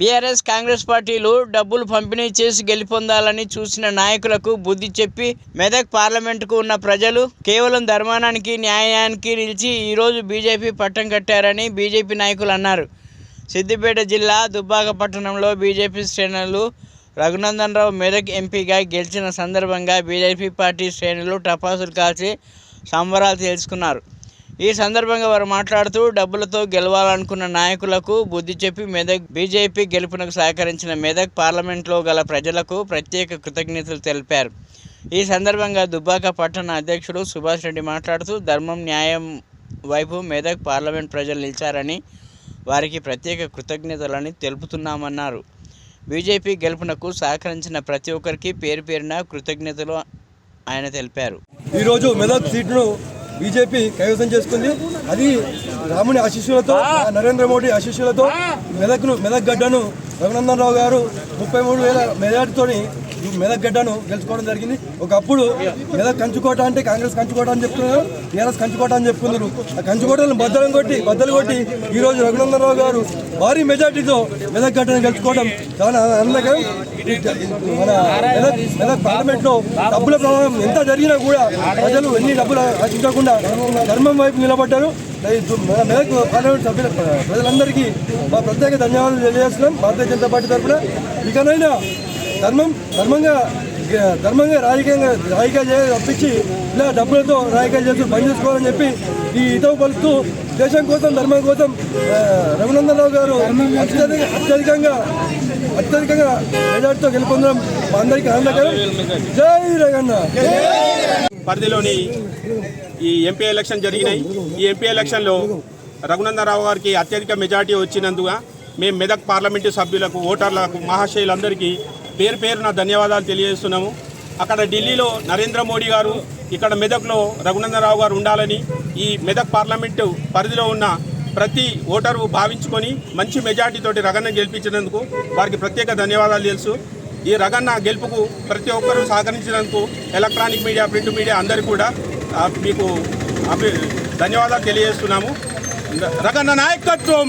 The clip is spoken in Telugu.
బీఆర్ఎస్ కాంగ్రెస్ పార్టీలు డబ్బులు పంపిణీ చేసి గెలుపొందాలని చూసిన నాయకులకు బుద్ధి చెప్పి మెదక్ పార్లమెంటుకు ఉన్న ప్రజలు కేవలం ధర్మానానికి న్యాయానికి నిలిచి ఈరోజు బీజేపీ పట్టం కట్టారని బీజేపీ నాయకులు అన్నారు. సిద్దిపేట జిల్లా దుబ్బాక పట్టణంలో బీజేపీ శ్రేణులు రఘునందన్ రావు మెదక్ ఎంపీగా గెలిచిన సందర్భంగా బీజేపీ పార్టీ శ్రేణులు టపాసులు కాల్చి సంబరాలు తెలుసుకున్నారు ఈ సందర్భంగా వారు మాట్లాడుతూ డబ్బులతో గెలవాలనుకున్న నాయకులకు బుద్ధి చెప్పి మెదక్ బీజేపీ గెలుపునకు సహకరించిన మెదక్ పార్లమెంట్లో గల ప్రజలకు ప్రత్యేక కృతజ్ఞతలు తెలిపారు. ఈ సందర్భంగా దుబ్బాక పట్టణ అధ్యక్షుడు సుభాష్ రెడ్డి మాట్లాడుతూ ధర్మం న్యాయం వైపు మెదక్ పార్లమెంట్ ప్రజలు నిలిచారని వారికి ప్రత్యేక కృతజ్ఞతలని తెలుపుతున్నామన్నారు. బీజేపీ గెలుపునకు సహకరించిన ప్రతి ఒక్కరికి పేరు పేరున కృతజ్ఞతలు ఆయన తెలిపారు. ఈరోజు మెదక్ సీట్ను బీజేపీ కైవసం చేసుకుంది. అది రాముని ఆశీస్సులతో నరేంద్ర మోడీ ఆశీస్సులతో మెదక్ను మెదక్ గడ్డను రఘునందన్ రావు గారు ముప్పై మూడు వేల మెజార్టీతోని మెదక్ గడ్డను గెలుచుకోవడం జరిగింది. ఒకప్పుడు మెదక్ కంచుకోట అంటే కాంగ్రెస్ కంచుకోట అని చెప్తున్నారు టీఆర్ఎస్ కంచుకోట అని చెప్పుకున్నారు ఆ కంచుకోటలను బద్దలం కొట్టి బద్దలు కొట్టి ఈ రోజు రఘునందన్ రావు గారు భారీ మెజార్టీతో మెదక్ గడ్డను గెలుచుకోవడం చాలా ఆనందకరం. మన మెదక్ మెదక్ పార్లమెంట్లో డబ్బుల ప్రభావం ఎంత జరిగినా కూడా ప్రజలు ఎన్ని డబ్బులు ఆశించకుండా ధర్మం వైపు నిలబడ్డారు. మేరకు పార్లమెంట్ సభ్యుల ప్రజలందరికీ మా ప్రత్యేక ధన్యవాదాలు తెలియజేస్తున్నాం భారతీయ జనతా పార్టీ తరఫున. ఇకనైనా ధర్మం ధర్మంగా ధర్మంగా రాజకీయంగా రాజకీయాలు చేయ తప్పించి ఇలా డబ్బులతో రాజకీయాలు చేస్తూ పని చేసుకోవాలని చెప్పి ఈ ఇతవ పలుకుతూ దేశం కోసం ధర్మం కోసం రఘునందనరావు గారు అత్యధిక అత్యధికంగా అత్యధికంగా మెజార్టీతో గెలుపొందడం మా అందరికీ ఆనందకరం. జై రగన్న. పరిధిలోని ఈ ఎంపీ ఎలక్షన్ జరిగినాయి. ఈ ఎంపీ ఎలక్షన్లో రఘునందనరావు గారికి అత్యధిక మెజార్టీ వచ్చినందుగా మేము మెదక్ పార్లమెంటు సభ్యులకు ఓటర్లకు మహాశయులందరికీ పేరు పేరున ధన్యవాదాలు తెలియజేస్తున్నాము. అక్కడ ఢిల్లీలో నరేంద్ర మోడీ గారు ఇక్కడ మెదక్లో రఘునందనరావు గారు ఉండాలని ఈ మెదక్ పార్లమెంటు పరిధిలో ఉన్న ప్రతి ఓటరు భావించుకొని మంచి మెజార్టీతోటి రగన్న గెలిపించినందుకు వారికి ప్రత్యేక ధన్యవాదాలు తెలుసు. ఈ రగన్న గెలుపుకు ప్రతి ఒక్కరూ సహకరించినందుకు ఎలక్ట్రానిక్ మీడియా ప్రింట్ మీడియా అందరికీ కూడా మీకు ధన్యవాదాలు తెలియజేస్తున్నాము. రగన్న నాయకత్వం.